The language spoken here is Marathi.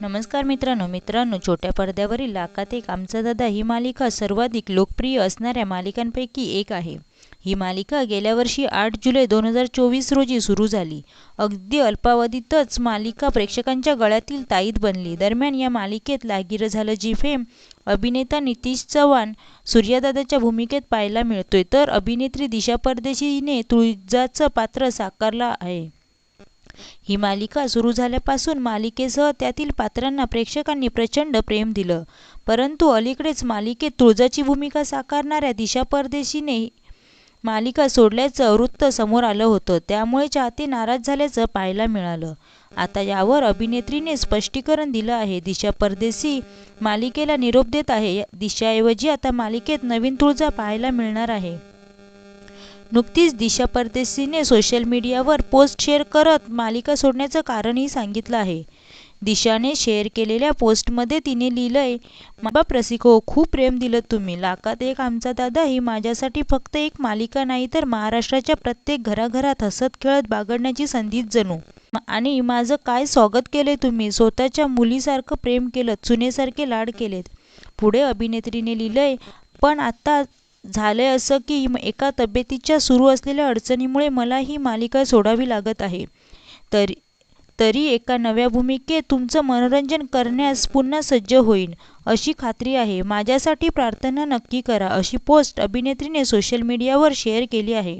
नमस्कार मित्रांनो मित्रांनो छोट्या पडद्यावरील लाखात एक आमचा दादा ही मालिका सर्वाधिक लोकप्रिय असणाऱ्या मालिकांपैकी एक आहे. ही मालिका गेल्या वर्षी आठ जुलै दोन हजार चोवीस रोजी सुरू झाली. अगदी अल्पावधीतच मालिका प्रेक्षकांच्या गळ्यातील ताईत बनली. दरम्यान या मालिकेत लागिरं झालं जी फेम अभिनेता नितीश चव्हाण सूर्यादादाच्या भूमिकेत पाहायला मिळतोय. तर अभिनेत्री दिशा परदेशीने तुळजाचं पात्र साकारलं आहे. ही मालिका सुरू झाल्यापासून मालिकेसह त्यातील पात्रांना प्रेक्षकांनी प्रचंड प्रेम दिलं. परंतु अलीकडेच मालिकेत तुळजाची भूमिका साकारणाऱ्या दिशा परदेशीने मालिका सोडल्याचं वृत्त समोर आलं होतं. त्यामुळे चाहते नाराज झाल्याचं पाहायला मिळालं. आता यावर अभिनेत्रीने स्पष्टीकरण दिलं आहे. दिशा परदेशी मालिकेला निरोप देत आहे. दिशाऐवजी आता मालिकेत नवीन तुळजा पाहायला मिळणार आहे. नुकतीच दिशा परदेसीने सोशल मीडियावर पोस्ट शेअर करत मालिका सोडण्याचं कारणही सांगितलं आहे. दिशाने शेअर केलेल्या पोस्टमध्ये तिने लिहिलंय बाप रसिको हो, खूप प्रेम दिलं तुम्ही. लाखात एक आमचा दादा ही माझ्यासाठी फक्त एक मालिका नाही तर महाराष्ट्राच्या प्रत्येक घराघरात हसत खेळत बागडण्याची संधीच जणू. आणि माझं काय स्वागत केले तुम्ही? स्वतःच्या मुलीसारखं प्रेम केलं चुनेसारखे लाड केलेत. पुढे अभिनेत्रीने लिहिलंय पण आत्ता झालं झालंय असं की एका तब्येतीच्या सुरू असलेल्या अडचणीमुळे मला ही मालिका सोडावी लागत आहे. तरी तरी एका नव्या भूमिकेत तुमचं मनोरंजन करण्यास पुन्हा सज्ज होईन अशी खात्री आहे. माझ्यासाठी प्रार्थना नक्की करा अशी पोस्ट अभिनेत्रीने सोशल मीडियावर शेअर केली आहे.